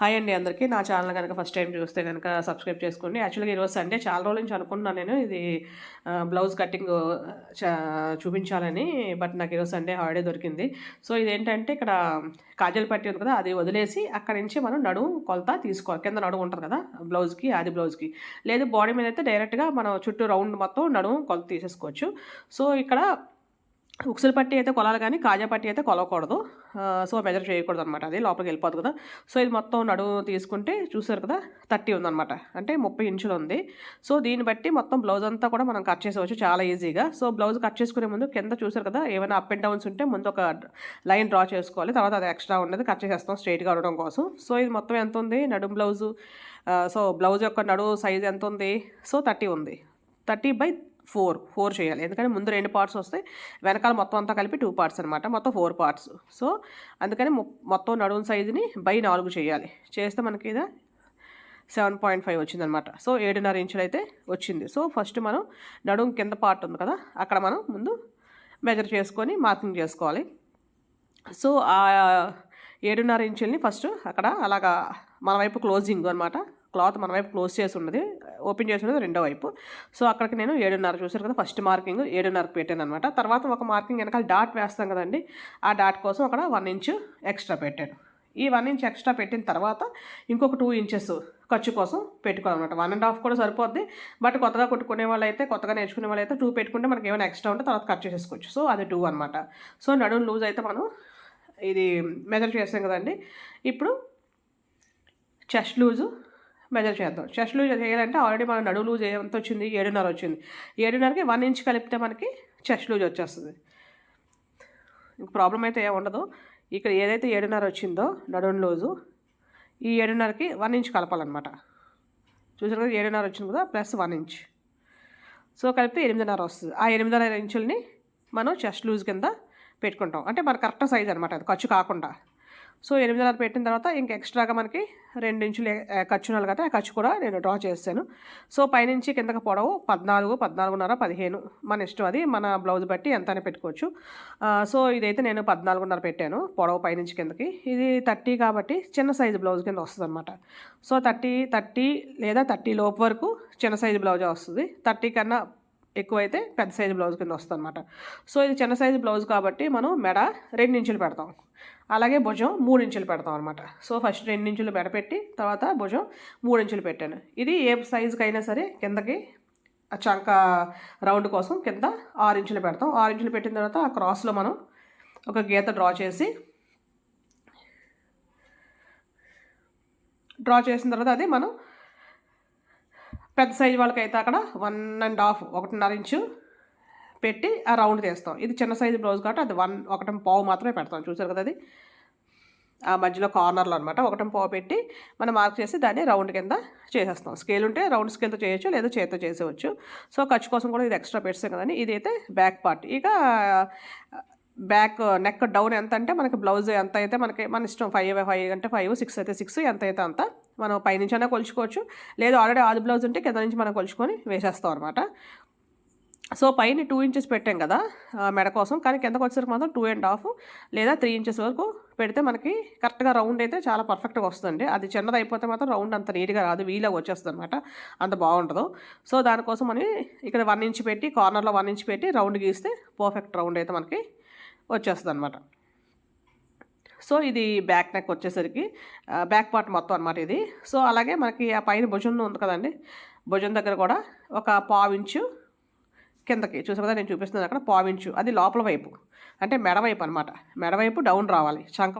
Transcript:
Hi అండి అందరికీ. నా ఛానల్ కనుక ఫస్ట్ టైం చూస్తే కనుక సబ్స్క్రైబ్ చేసుకోండి. యాక్చువల్గా ఈరోజు సండే. చాలా రోజుల నుంచి అనుకున్నాను నేను. ఇది బ్లౌజ్ కటింగ్ చ- చూపించాలని. బట్ నాకు ఈరోజు సండే హాలిడే దొరికింది. సో ఇదేంటంటే ఇక్కడ కాజల్ పట్టి ఉంది కదా అది వదిలేసి అక్కడి నుంచి మనం నడుము కొలత తీసుకోవాలి. కింద నడుము ఉంటుంది కదా బ్లౌజ్కి అది బ్లౌజ్కి. లేదు బాడీ మీద అయితే డైరెక్ట్గా మనం చుట్టూ రౌండ్ మొత్తం నడుము కొలత తీసేసుకోవచ్చు. సో ఇక్కడ ఉక్సుల పట్టి అయితే కొలాలి కానీ కాజా పట్టి అయితే కొలవకూడదు. సో మెజర్ చేయకూడదు అనమాట అది. లోపలికి వెళ్ళిపోదు కదా. సో ఇది మొత్తం నడుము తీసుకుంటే చూసారు కదా థర్టీ ఉందన్నమాట. అంటే ముప్పై ఇంచులు ఉంది. సో దీన్ని బట్టి మొత్తం బ్లౌజ్ అంతా కూడా మనం కట్ చేసేవచ్చు చాలా ఈజీగా సో బ్లౌజ్ కట్ చేసుకునే ముందు కింద చూసారు కదా ఏమైనా అప్ అండ్ డౌన్స్ ఉంటే ముందు ఒక లైన్ డ్రా చేసుకోవాలి. తర్వాత అది ఎక్స్ట్రా ఉండదు. కట్ చేసేస్తాం స్ట్రైట్గా ఉండడం కోసం. సో ఇది మొత్తం ఎంత ఉంది? నడుము బ్లౌజు సో బ్లౌజ్ యొక్క నడుము సైజ్ ఎంత ఉంది? సో థర్టీ ఉంది. థర్టీ బై ఫోర్ ఫోర్ చేయాలి. ఎందుకంటే ముందు రెండు పార్ట్స్ వస్తాయి. వెనకాల మొత్తం అంతా కలిపి టూ పార్ట్స్ అనమాట మొత్తం ఫోర్ పార్ట్స్. సో అందుకని మొ- మొత్తం నడుము సైజుని బై నాలుగు చేయాలి. చేస్తే మనకి ఇది సెవెన్ పాయింట్ ఫైవ్ వచ్చిందనమాట సో ఏడున్నర ఇంచులు అయితే వచ్చింది. సో ఫస్ట్ మనం నడుము కింద పార్ట్ ఉంది కదా అక్కడ మనం ముందు మెజర్ చేసుకొని మార్కింగ్ చేసుకోవాలి. సో ఆ ఏడున్నర ఇంచుల్ని ఫస్ట్ అక్కడ అలాగా మన వైపు క్లోజింగ్ అనమాట క్లాత్ మన వైపు క్లోజ్ చేసి ఉన్నది ఓపెన్ చేసి ఉన్నది రెండో వైపు. సో అక్కడికి నేను ఏడున్నర చూసారు కదా ఫస్ట్ మార్కింగ్ ఏడున్నరకు పెట్టాను అనమాట తర్వాత ఒక మార్కింగ్ వెనకాల డాట్ వేస్తాం కదండి ఆ డాట్ కోసం అక్కడ వన్ ఇంచు ఎక్స్ట్రా పెట్టాను. ఈ వన్ ఇంచ్ ఎక్స్ట్రా పెట్టిన తర్వాత ఇంకొక టూ ఇంచెస్ ఖర్చు కోసం పెట్టుకోవాలన్నమాట. వన్ అండ్ హాఫ్ కూడా సరిపోద్ది బట్ కొత్తగా కొట్టుకునే వాళ్ళు అయితే కొత్తగా నేర్చుకునే వాళ్ళు అయితే టూ పెట్టుకుంటే మనకి ఏమైనా ఎక్స్ట్రా ఉంటే తర్వాత ఖర్చు చేసుకోవచ్చు సో అది టూ అనమాట సో నడుము లూజ్ అయితే మనం ఇది మెజర్ చేస్తాం కదండి ఇప్పుడు చెస్ట్ లూజు మెజర్ చేద్దాం. చెస్ట్ లూజ్ చేయాలంటే ఆల్రెడీ మన నడుము లూజ్ ఎంత వచ్చింది? ఏడున్నర వచ్చింది. ఏడున్నరకి వన్ ఇంచ్ కలిపితే మనకి చెస్ట్ లూజ్ వచ్చేస్తుంది. ఇంక ప్రాబ్లం అయితే ఏమి ఉండదు. ఇక్కడ ఏదైతే ఏడున్నర వచ్చిందో నడుము లూజు ఈ ఏడున్నరకి వన్ ఇంచ్ కలపాలన్నమాట. చూసారు కదా ఏడున్నర వచ్చింది కదా ప్లస్ వన్ ఇంచ్. సో కలిపితే ఎనిమిదిన్నర వస్తుంది. ఆ ఎనిమిదిన్నర ఇంచుల్ని మనం చెస్ట్ లూజ్ కింద పెట్టుకుంటాం. అంటే మన కరెక్ట్ సైజ్ అనమాట అది ఖర్చు కాకుండా. సో ఎనిమిదిన్నర పెట్టిన తర్వాత ఇంకా ఎక్స్ట్రాగా మనకి రెండు ఇంచులు ఖర్చు ఉండాలి కదా ఆ ఖర్చు కూడా నేను డ్రా చేస్తాను. సో పైనుంచి కిందకి పొడవు పద్నాలుగు పద్నాలుగున్నర పదిహేను మన ఇష్టం అది. మన బ్లౌజ్ బట్టి ఎంత అని పెట్టుకోవచ్చు సో ఇదైతే నేను పద్నాలుగున్నర పెట్టాను పొడవు పైనుంచి కిందకి. ఇది థర్టీ కాబట్టి చిన్న సైజు బ్లౌజ్ కింద వస్తుంది అనమాట సో థర్టీ థర్టీ లేదా థర్టీ లోపు వరకు చిన్న సైజు బ్లౌజే వస్తుంది. థర్టీ కన్నా ఎక్కువైతే పెద్ద సైజు బ్లౌజ్ కింద వస్తుంది అనమాట సో ఇది చిన్న సైజు బ్లౌజ్ కాబట్టి మనం మెడ రెండు ఇంచులు పెడతాం. అలాగే భుజం మూడు ఇంచులు పెడతాం అనమాట సో ఫస్ట్ రెండు ఇంచులు మెడ పెట్టి తర్వాత భుజం మూడు ఇంచులు పెట్టాను. ఇది ఏ సైజుకి అయినా సరే కిందకి చంక రౌండ్ కోసం కింద ఆరు ఇంచులు పెడతాం. ఆరు ఇంచులు పెట్టిన తర్వాత ఆ క్రాస్లో మనం ఒక గీత డ్రా చేసి డ్రా చేసిన తర్వాత అది మనం పెద్ద సైజ్ వాళ్ళకైతే అక్కడ వన్ అండ్ హాఫ్ ఒకటిన్నర ఇంచు పెట్టి ఆ రౌండ్ తీస్తాం. ఇది చిన్న సైజు బ్లౌజ్ కాబట్టి అది వన్ ఒకటి పావు మాత్రమే పెడతాం. చూసారు కదా అది? ఆ మధ్యలో కార్నర్లో అనమాట ఒకటి పావు పెట్టి మనం మార్క్ చేసి దాన్ని రౌండ్ కింద చేసేస్తాం. స్కేల్ ఉంటే రౌండ్ స్కేల్తో చేయొచ్చు లేదా చేతితో చేసేవచ్చు. సో ఖర్చు కోసం కూడా ఇది ఎక్స్ట్రా పెడతాం కదండి. ఇదైతే బ్యాక్ పార్ట్. ఇక బ్యాక్ నెక్ డౌన్ ఎంత అంటే మనకి బ్లౌజ్ ఎంత అయితే మనకి మన ఇష్టం ఫైవ్ ఫైవ్ అంటే ఫైవ్ సిక్స్ అయితే సిక్స్ ఎంత అయితే అంత మనం పైనుంచి అయినా కొలుచుకోవచ్చు. లేదు ఆల్రెడీ ఆది బ్లౌజ్ ఉంటే కింద నుంచి మనం కొలుచుకొని వేసేస్తాం అనమాట సో పైన టూ ఇంచెస్ పెట్టాం కదా మెడ కోసం. కానీ కిందకు వచ్చేసరికి మాత్రం టూ అండ్ హాఫ్ లేదా త్రీ ఇంచెస్ వరకు పెడితే మనకి కరెక్ట్గా రౌండ్ అయితే చాలా పర్ఫెక్ట్గా వస్తుంది అది చిన్నది అయిపోతే మాత్రం రౌండ్ అంత నీట్గా రాదు వీలాగా వచ్చేస్తుంది అనమాట అంత బాగుండదు. సో దానికోసం మనం ఇక్కడ వన్ ఇంచ్ పెట్టి కార్నర్లో వన్ ఇంచ్ పెట్టి రౌండ్ గీస్తే పర్ఫెక్ట్ రౌండ్ అయితే మనకి వచ్చేస్తుంది అనమాట సో ఇది బ్యాక్ నెక్ వచ్చేసరికి బ్యాక్ పార్ట్ మొత్తం అనమాట ఇది. సో అలాగే మనకి ఆ పైన భుజం ఉంది కదండి. భుజం దగ్గర కూడా ఒక పావించు కిందకి చూసారు కదా నేను చూపిస్తున్నాను అక్కడ పావించు అది లోపల వైపు అంటే మెడవైపు అనమాట మెడవైపు డౌన్ రావాలి శంఖ